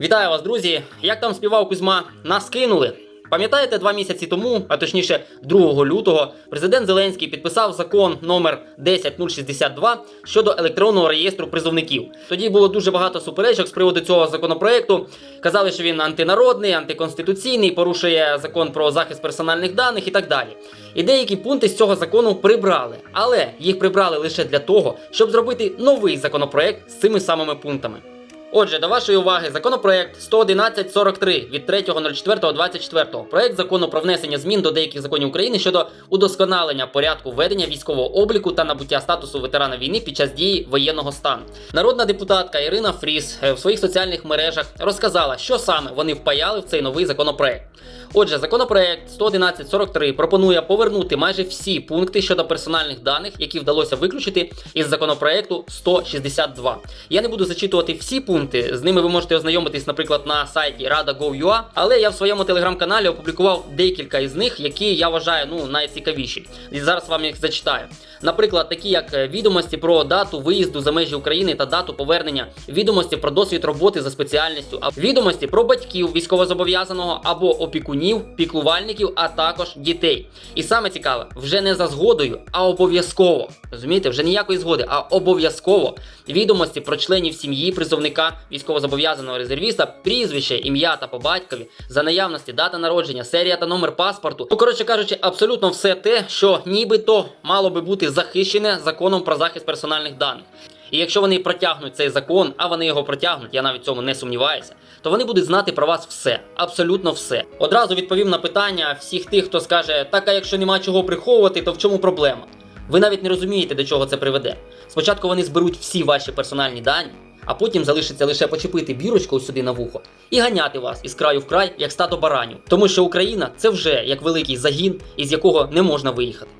Вітаю вас, друзі! Як там співав Кузьма? Нас кинули. Пам'ятаєте, два місяці тому, а точніше 2 лютого, президент Зеленський підписав закон номер 10062 щодо електронного реєстру призовників. Тоді було дуже багато суперечок з приводу цього законопроекту. Казали, що він антинародний, антиконституційний, порушує закон про захист персональних даних і так далі. І деякі пункти з цього закону прибрали, але їх прибрали лише для того, щоб зробити новий законопроект з цими самими пунктами. Отже, до вашої уваги законопроект 11143 від 3.04.24. Проект закону про внесення змін до деяких законів України щодо удосконалення порядку ведення військового обліку та набуття статусу ветерана війни під час дії воєнного стану. Народна депутатка Ірина Фріс е, в своїх соціальних мережах розказала, що саме вони впаяли в цей новий законопроект. Отже, законопроект 11143 пропонує повернути майже всі пункти щодо персональних даних, які вдалося виключити із законопроекту 162. Я не буду зачитувати всі пункти, з ними ви можете ознайомитись, наприклад, на сайті Rada.gov.ua, але я в своєму телеграм-каналі опублікував декілька із них, які я вважаю ну найцікавіші. І зараз вам їх зачитаю. Наприклад, такі як е, відомості про дату виїзду за межі України та дату повернення, відомості про досвід роботи за спеціальністю, відомості про батьків військовозобов'язаного або опікунів, піклувальників, а також дітей. І саме цікаве, вже не за згодою, а обов'язково. Розумієте, вже ніякої згоди, а обов'язково відомості про членів сім'ї призовника військовозобов'язаного резервіста, прізвище, ім'я та по батькові, за наявності дата народження, серія та номер паспорту. Ну, коротше кажучи, абсолютно все те, що нібито мало би бути захищене законом про захист персональних даних. І якщо вони протягнуть цей закон, а вони його протягнуть, я навіть цьому не сумніваюся, то вони будуть знати про вас все, абсолютно все. Одразу відповім на питання всіх тих, хто скаже, так а якщо нема чого приховувати, то в чому проблема? Ви навіть не розумієте, до чого це приведе. Спочатку вони зберуть всі ваші персональні дані, а потім залишиться лише почепити бірочку сюди на вухо і ганяти вас із краю в край, як стадо баранів. Тому що Україна це вже як великий загін, із якого не можна виїхати.